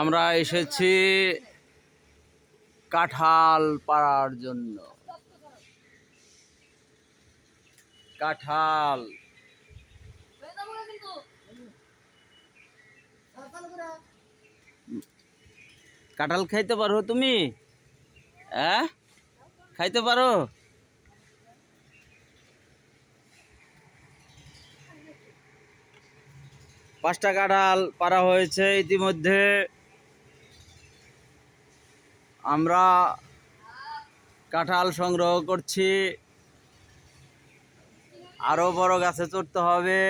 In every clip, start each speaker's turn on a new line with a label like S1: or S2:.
S1: আমরা এসেছি কাঁঠাল পাড়ার জন্য কাঁঠাল কাঁঠাল খাইতে পারো তুমি হ্যাঁ খাইতে পারো পাঁচটা কাঁঠাল পারা হয়েছে ইতিমধ্যে আমরা কাঁঠাল সংগ্রহ করছি আরও বড় গাছে চড়তে হবে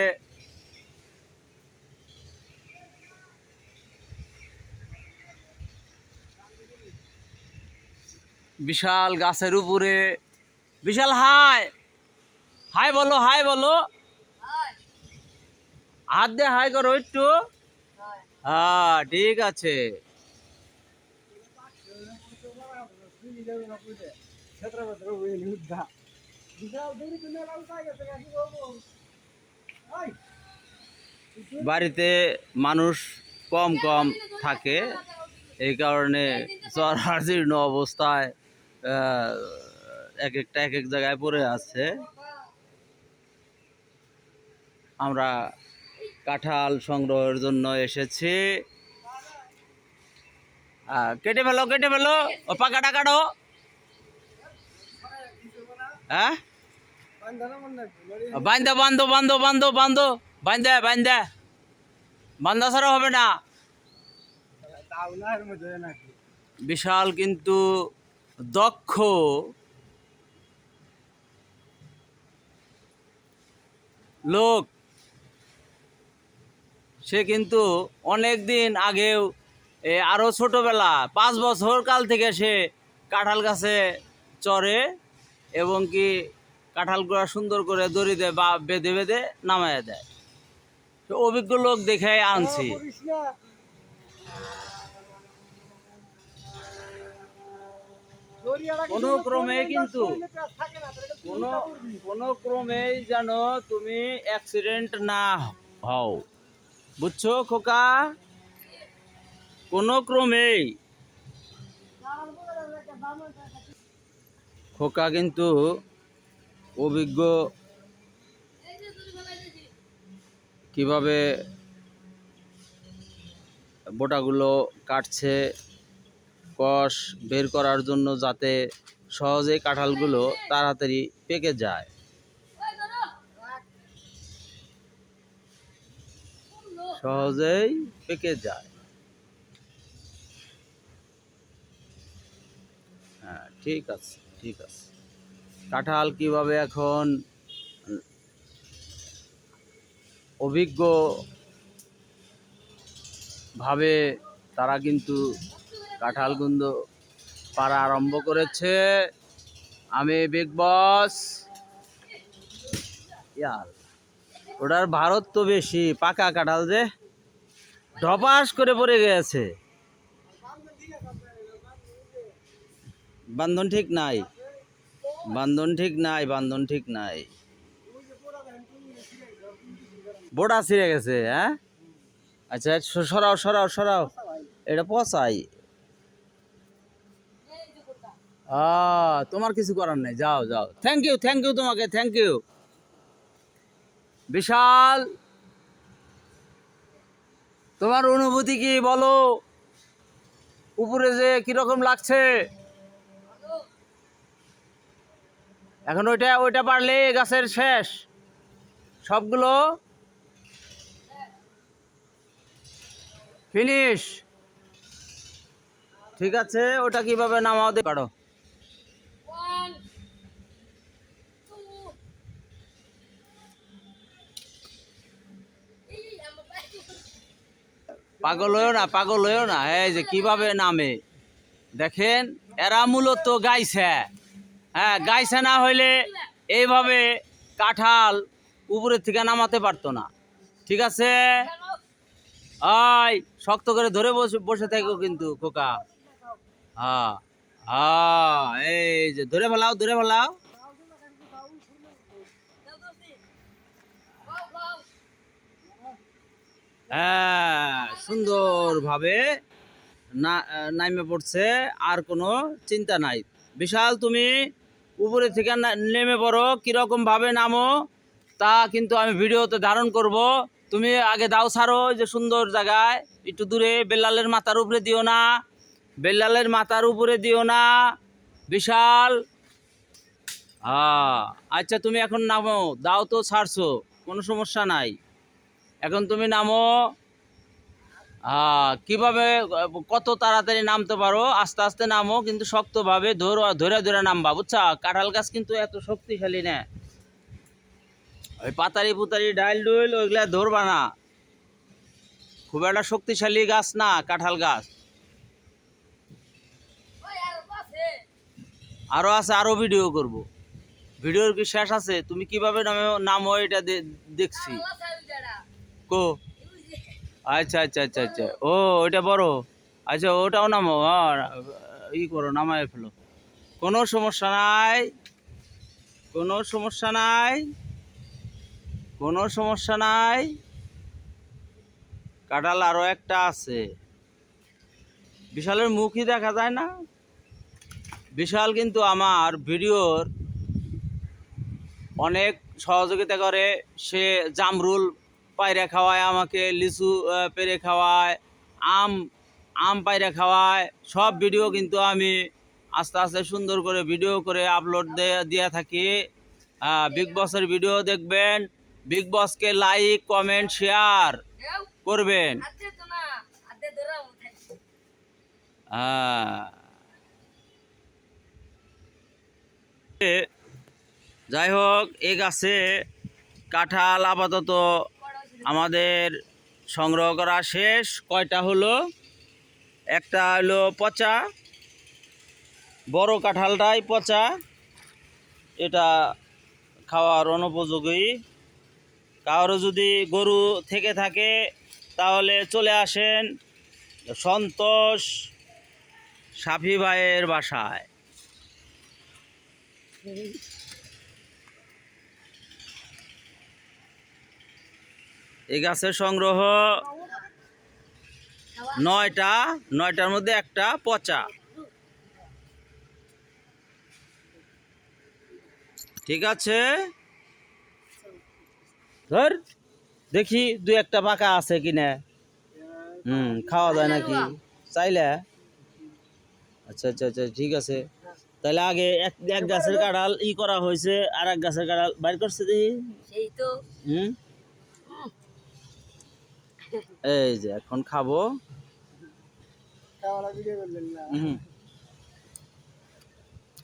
S1: বিশাল গাছের উপরে বিশাল হাই হাই বলো হাই বলো হাত দিয়ে হাই করো একটু হ্যাঁ ঠিক আছে বাড়িতে মানুষ কম কম থাকে এই কারণে জ্বর অবস্থায় এক একটা এক এক জায়গায় পড়ে আছে আমরা কাঁঠাল সংগ্রহের জন্য এসেছে কেটে ফেলো কেটে ফেলো ও কাটা কাটো হ্যাঁ বান্ধো বান্ধো বান্ধো বান্ধ বান্ধো বান্ধে বান্ধে বান্ধা ছাড়া হবে না বিশাল কিন্তু দক্ষ লোক সে কিন্তু অনেক দিন আগেও আরও ছোটোবেলা পাঁচ বছর কাল থেকে সে কাঁঠাল গাছে চড়ে এবং কি কাঁঠালগুলো সুন্দর করে দড়ি দেয় বা বেঁধে বেঁধে নামাইয়া দেয় অভিজ্ঞ লোক দেখে আনছি হ্যাঁ, কোনো ক্রমে কিন্তু কোনো কোনো ক্রমেই যেন তুমি অ্যাক্সিডেন্ট না হও বুঝছো খোকা কোনো ক্রমেই খোকা কিন্তু অভিজ্ঞ কিভাবে বোটাগুলো কাটছে কষ বের করার জন্য যাতে সহজেই কাঁঠালগুলো তাড়াতাড়ি পেকে যায় সহজেই পেকে যায় হ্যাঁ ঠিক আছে ঠিক আছে কাঁঠাল কিভাবে এখন অভিজ্ঞ ভাবে তারা কিন্তু কাঁঠাল গুন্দ পারা আরম্ভ করেছে আমি বিগ বস ইয়ার ওটার ভারত তো বেশি পাকা কাঁঠাল যে ঢপাস করে পড়ে গেছে বান্ধন ঠিক নাই বান্ধন ঠিক নাই বান্ধন ঠিক নাই বোটা ছিঁড়ে গেছে হ্যাঁ আচ্ছা সরাও সরাও সরাও এটা পচাই তোমার কিছু করার নেই যাও যাও থ্যাংক ইউ থ্যাংক ইউ তোমাকে থ্যাংক ইউ বিশাল তোমার অনুভূতি কি বলো উপরে যে কীরকম লাগছে এখন ওইটা ওইটা পারলে গাছের শেষ সবগুলো ফিনিশ ঠিক আছে ওটা কিভাবে নামাতে পারো পাগল হয়েও না পাগল হয়েও না এই যে কিভাবে নামে দেখেন এরা মূলত গাইছে হ্যাঁ গাইছে না হইলে এইভাবে কাঁঠাল উপরের থেকে নামাতে পারতো না ঠিক আছে আয় শক্ত করে ধরে বসে বসে থাকো কিন্তু খোকা হ্যাঁ হ্যাঁ এই যে ধরে ফেলাও ধরে ফেলাও হ্যাঁ সুন্দরভাবে না নামে পড়ছে আর কোনো চিন্তা নাই বিশাল তুমি উপরে থেকে নেমে পড়ো কীরকমভাবে নামো তা কিন্তু আমি ভিডিওতে ধারণ করব তুমি আগে দাও ছাড়ো যে সুন্দর জায়গায় একটু দূরে বেল্লালের মাথার উপরে দিও না বেল্লালের মাথার উপরে দিও না বিশাল হ্যাঁ আচ্ছা তুমি এখন নামো দাও তো ছাড়ছো কোনো সমস্যা নাই এখন তুমি নামো হ্যাঁ কীভাবে কত তাড়াতাড়ি নামতে পারো আস্তে আস্তে নামো কিন্তু শক্তভাবে ধরো ধরে ধরে নামবা বুঝছা কাঁঠাল গাছ কিন্তু এত শক্তিশালী না ওই পাতারি পুতারি ডাইল ডুইল ওইগুলো ধরবা না খুব একটা শক্তিশালী গাছ না কাঁঠাল গাছ আরও আছে আরও ভিডিও করব ভিডিওর কি শেষ আছে তুমি কিভাবে নামে নামো এটা দেখছি কো আচ্ছা আচ্ছা আচ্ছা আচ্ছা ও ওইটা বড় আচ্ছা ওটাও নামো ই করো নামায় ফেলো কোনো সমস্যা নাই কোনো সমস্যা নাই কোনো সমস্যা নাই কাঁঠাল আরও একটা আছে বিশালের মুখই দেখা যায় না বিশাল কিন্তু আমার ভিডিওর অনেক সহযোগিতা করে সে জামরুল পায়রা খাওয়ায় আমাকে লিচু পেরে খাওয়ায় আম আম পায়রা খাওয়ায় সব ভিডিও কিন্তু আমি আস্তে আস্তে সুন্দর করে ভিডিও করে আপলোড দিয়ে থাকি বিগ বসের ভিডিও দেখবেন বিগ বসকে লাইক কমেন্ট শেয়ার করবেন যাই হোক এ গাছে কাঁঠাল আপাতত আমাদের সংগ্রহ করা শেষ কয়টা হলো একটা হলো পচা বড় কাঁঠালটাই পচা এটা খাওয়ার অনুপযোগী কারো যদি গরু থেকে থাকে তাহলে চলে আসেন সন্তোষ সাফি ভাইয়ের বাসায় এই গাছের সংগ্রহ নয়টা নয়টার মধ্যে একটা পচা ঠিক আছে ধর দেখি দু একটা পাকা আছে কিনা হুম খাওয়া যায় নাকি চাইলে আচ্ছা আচ্ছা আচ্ছা ঠিক আছে তাহলে আগে এক এক গাছের কাঁড়াল ই করা হয়েছে আর এক গাছের কাঁড়াল বাইর করছে দেখি হুম এই যে এখন খাবো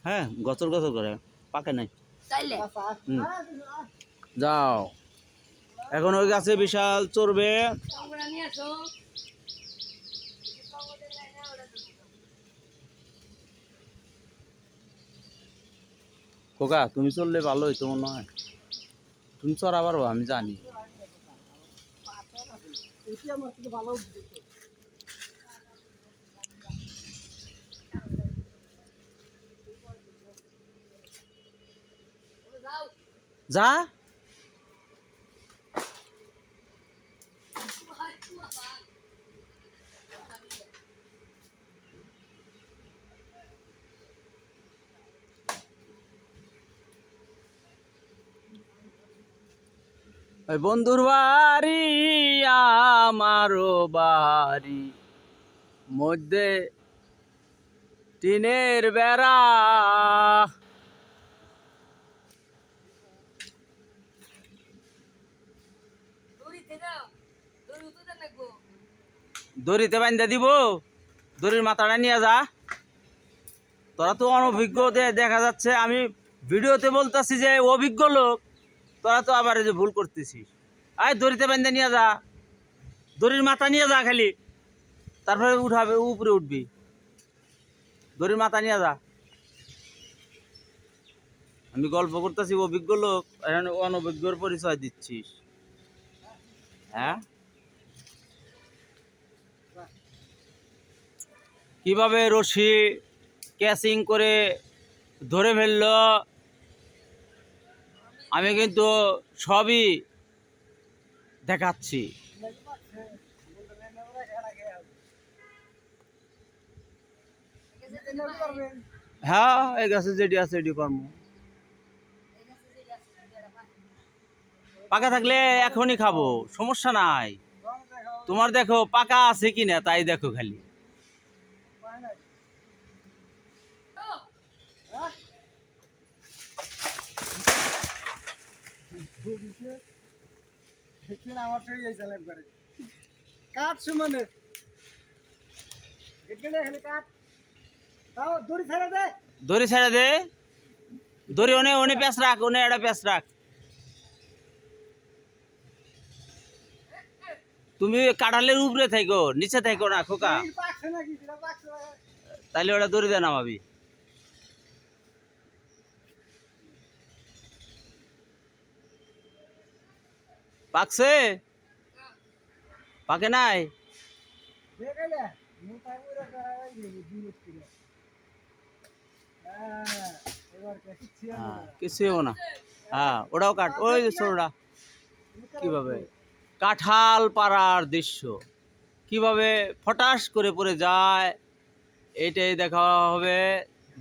S1: হ্যাঁ গছর গছর করে পাকে নাই যাও এখন ওই গাছে বিশাল চড়বে খোকা তুমি চললে ভালোই হইতো মনে হয় তুমি চড়াবার আমি জানি এটি আমার থেকে ভালো যা বন্ধুর বাড়ি আমারও বাড়ি মধ্যে টিনের বেড়া দড়িতে বান্ধা দিব দড়ির মাথাটা নিয়ে যা তোরা তো অনভিজ্ঞ দেখা যাচ্ছে আমি ভিডিওতে বলতেছি যে অভিজ্ঞ লোক তোরা তো আবার এই যে ভুল করতেছিস আয় দড়িতে বেঁধে নিয়ে যা দড়ির মাথা নিয়ে যা খালি তারপরে উঠাবে উপরে উঠবি দড়ির মাথা নিয়ে যা আমি গল্প করতেছি অভিজ্ঞ লোক এখানে অনভিজ্ঞর পরিচয় দিচ্ছিস হ্যাঁ কিভাবে রশি ক্যাচিং করে ধরে ফেললো আমি কিন্তু সবই দেখাচ্ছি হ্যাঁ এই গাছে যেটি আছে এটি কর্ম পাকা থাকলে এখনই খাবো সমস্যা নাই তোমার দেখো পাকা আছে কিনা তাই দেখো খালি ভুগিছে সেখানে আমার সঙ্গে দড়ি ছেড়ে দে দড়ি ছেড়ে দে পেঁচ রাখ অনে একটা পেঁচ রাখ তুমি কাঁঠালের উপরে থাকো নিচে থাকো না খোকা তাহলে ওটা দড়ি দেন ভাবি পাকছে পাকে নাই হ্যাঁ, কিছুই না হ্যাঁ ওটাও কাট ওই ছোটটা কিভাবে কাঁঠাল পাড়ার দৃশ্য কিভাবে ফটাস করে পড়ে যায় এটাই দেখা হবে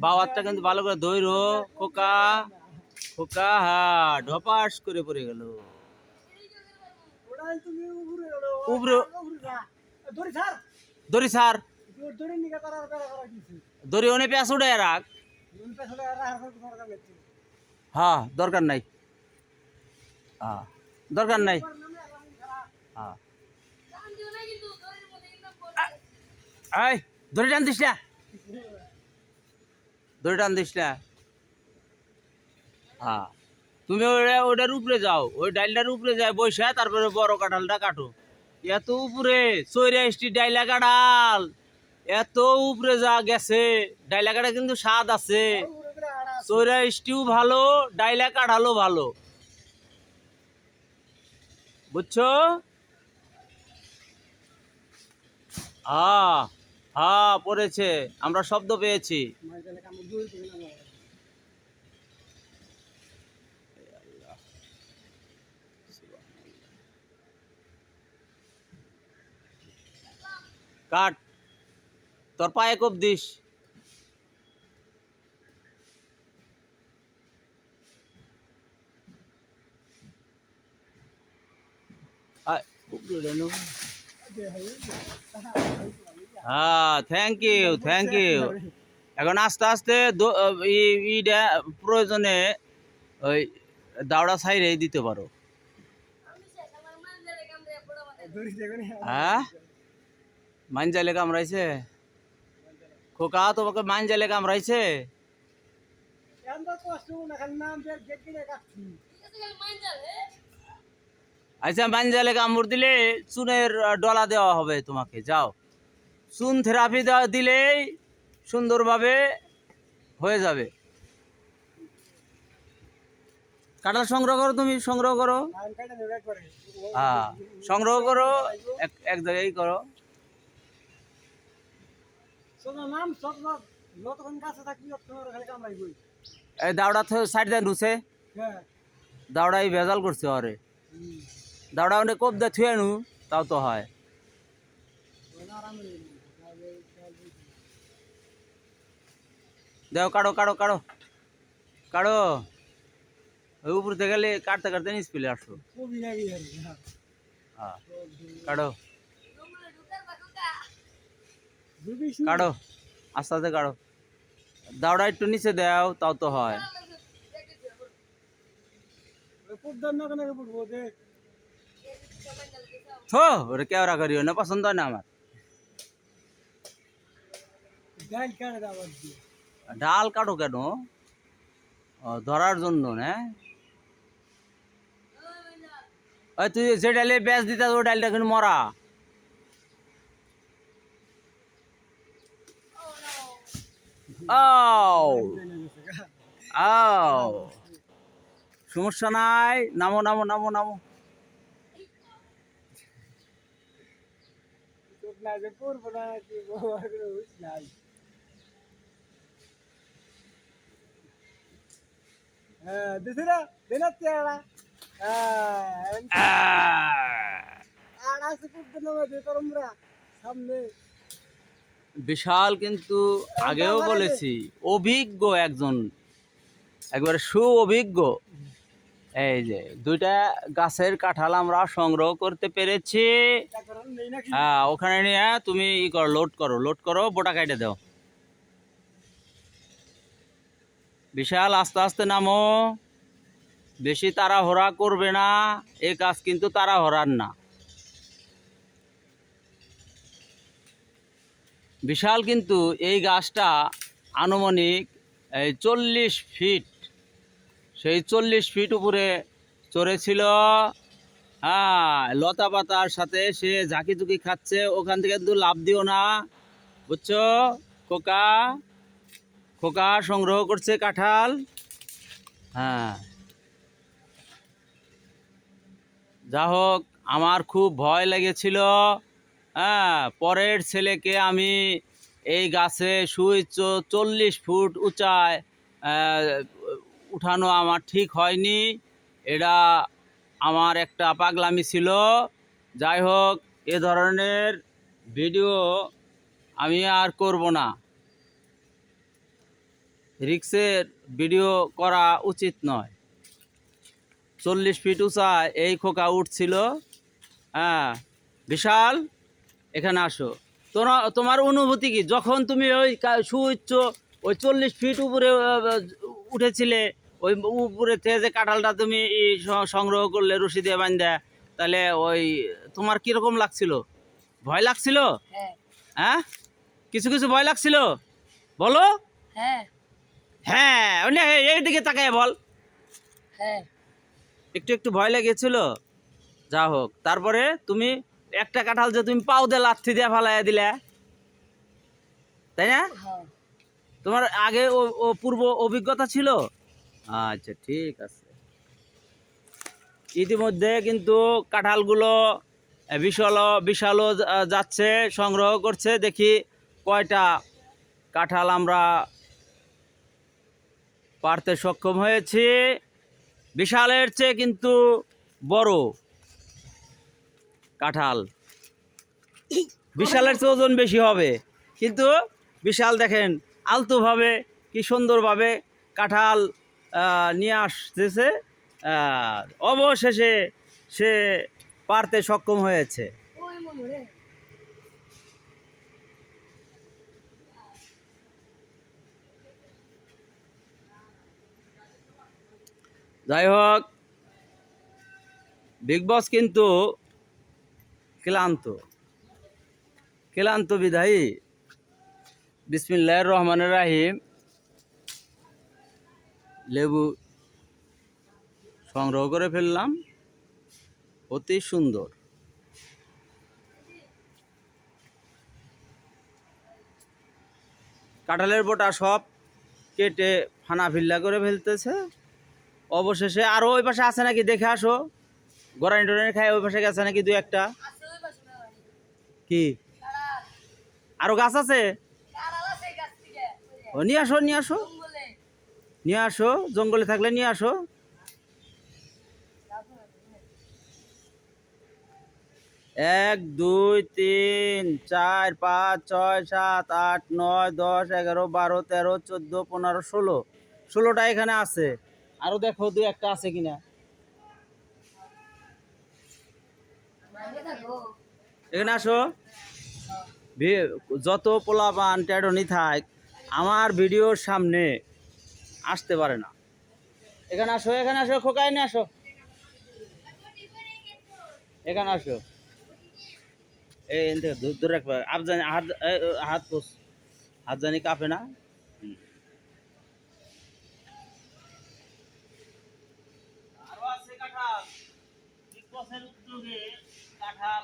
S1: বাবারটা কিন্তু ভালো করে ধৈর্য খোকা খোকা হ্যাঁ ঢপাস করে পড়ে গেল উপরে দড়ি সার দড়ি অনেক উঠে রাখ হ্যাঁ দরকার নাই হ্যাঁ দরকার নাই হ্যাঁ এই দড়ি টান দিস না দড়ি টান তুমি ওইটার উপরে যাও ওই ডাইলটার উপরে যায় বৈশা তারপরে বড় কাঁঠালটা কাটো এত উপরে চৈরাশটি ডাইলা কাঁঠাল এত উপরে যা গেছে ডাইলা কাঁটা কিন্তু স্বাদ আছে চৈরাশটিও ভালো ডাইলা কাঠালও ভালো বুঝছো হা হা পড়েছে আমরা শব্দ পেয়েছি কাট তোর পায়ে কোপ দিস হ্যাঁ থ্যাংক ইউ থ্যাংক ইউ এখন আস্তে আস্তে ইটা প্রয়োজনে ওই দাওড়া সাইডে দিতে পারো হ্যাঁ মান কাম রাইছে খোকা তোমাকে মান কাম রাইছে আচ্ছা মান কামড় দিলে চুনের ডলা দেওয়া হবে তোমাকে যাও চুন থেরাপি দিলেই সুন্দরভাবে হয়ে যাবে কাটা সংগ্রহ করো তুমি সংগ্রহ করো হ্যাঁ, হ্যাঁ সংগ্রহ করো এক জায়গায় করো এই দাওড়া তো সাইড দেন রুছে হ্যাঁ। দাওড়াই ভেজাল করছে অরে দাওড়া অনেক কোপ দে থুয়ে নু তাও তো হয় দেও কাড়ো কাড়ো কাড়ো কাড়ো ওই উপর থেকে গেলে কাটতে কাটতে নিচ পেলে আসো হ্যাঁ।, হ্যাঁ কাড়ো কাড়ো আস্তে আস্তে কাড়ো দাওড়া একটু নিচে দেও তাও তো হয় ছো ওরে কেওড়া করিও না পছন্দ হয় না আমার ডাল কাটো কেন ধরার জন্য না তুই যে ডালে ব্যাস দিতে ও ডালটা কিন্তু মরা আও oh. আও oh. সমস্যা নাই নামো নামো নামো নামো হ্যাঁ, হ্যাঁ, সামনে বিশাল কিন্তু আগেও বলেছি অভিজ্ঞ একজন একবারে সুঅভিজ্ঞ এই যে দুইটা গাছের কাঁঠাল আমরা সংগ্রহ করতে পেরেছি হ্যাঁ ওখানে নিয়ে তুমি ই করো লোড করো লোড করো বোটা কাইটে দাও বিশাল আস্তে আস্তে নামো বেশি হরা করবে না এ কাজ কিন্তু হরার না বিশাল কিন্তু এই গাছটা আনুমানিক এই চল্লিশ ফিট সেই চল্লিশ ফিট উপরে চড়েছিল হ্যাঁ লতা পাতার সাথে সে ঝাঁকি ঝুঁকি খাচ্ছে ওখান থেকে কিন্তু লাভ দিও না বুঝছো খোকা খোকা সংগ্রহ করছে কাঁঠাল হ্যাঁ যা হোক আমার খুব ভয় লেগেছিল হ্যাঁ পরের ছেলেকে আমি এই গাছে সুউচ্চ চল্লিশ ফুট উঁচায় উঠানো আমার ঠিক হয়নি এটা আমার একটা পাগলামি ছিল যাই হোক এ ধরনের ভিডিও আমি আর করব না রিক্সের ভিডিও করা উচিত নয় চল্লিশ ফিট উঁচায় এই খোকা উঠছিল হ্যাঁ বিশাল এখানে আসো তোমার তোমার অনুভূতি কি যখন তুমি ওই সুউচ্চ ওই চল্লিশ ফিট উপরে উঠেছিলে ওই উপরে থেকে যে কাঁঠালটা তুমি সংগ্রহ করলে রশি দিয়ে দেয় তাহলে ওই তোমার কিরকম লাগছিল ভয় লাগছিল হ্যাঁ, হ্যাঁ? কিছু কিছু ভয় লাগছিল বলো হ্যাঁ, হ্যাঁ এই দিকে তাকায় বল হ্যাঁ। একটু একটু ভয় লেগেছিল যা হোক তারপরে তুমি একটা কাঁঠাল যে তুমি পাও দিয়ে লাথি দিয়ে ফালাইয়া দিলে তাই না হ্যাঁ। তোমার আগে ও পূর্ব অভিজ্ঞতা ছিল আচ্ছা ঠিক আছে ইতিমধ্যে কিন্তু কাঁঠালগুলো বিশাল বিশালও যাচ্ছে সংগ্রহ করছে দেখি কয়টা কাঁঠাল আমরা পারতে সক্ষম হয়েছি বিশালের চেয়ে কিন্তু বড় কাঁঠাল বিশালের তো ওজন বেশি হবে কিন্তু বিশাল দেখেন আলতোভাবে কি সুন্দরভাবে কাঁঠাল নিয়ে আসতেছে অবশেষে সে পারতে সক্ষম হয়েছে যাই হোক বিগ বস কিন্তু ক্লান্ত ক্লান্ত বিধায়ী বিসমিল্লাহ রহমানের রাহিম লেবু সংগ্রহ করে ফেললাম অতি সুন্দর কাঁঠালের বোটা সব কেটে ফানা ফিল্লা করে ফেলতেছে অবশেষে আরও ওই পাশে আছে নাকি দেখে আসো গরানি টরানি খায় ওই পাশে গেছে নাকি দু একটা কি আরো গাছ আছে ও নিয়ে আসো নিয়ে আসো নিয়ে আসো জঙ্গলে থাকলে নিয়ে আসো এক দুই তিন চার পাঁচ ছয় সাত আট নয় দশ এগারো বারো তেরো চোদ্দো পনেরো ষোলো ষোলোটা এখানে আছে আরো দেখো দু একটা আছে কিনা এখানে আসো যত পোলাপান ট্যাডনি থাক আমার ভিডিওর সামনে আসতে পারে না এখানে আসো এখানে আসো নিয়ে আসো এখানে আসো এই থেকে ধূপ ধরে রাখবে আফজানি হাত হাত পোষ হাত জানি কাঁপে না কাঁঠাল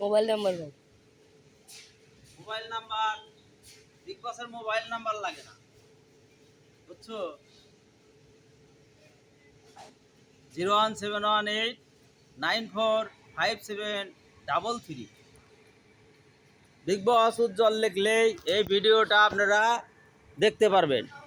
S1: মোবাইল নাম্বার দাও মোবাইল নাম্বার বিগ বসের মোবাইল নাম্বার লাগে না বুঝছো zero one seven one eight nine four five seven double three big boss Ujjwal লিখলেই এই ভিডিওটা আপনারা দেখতে পারবেন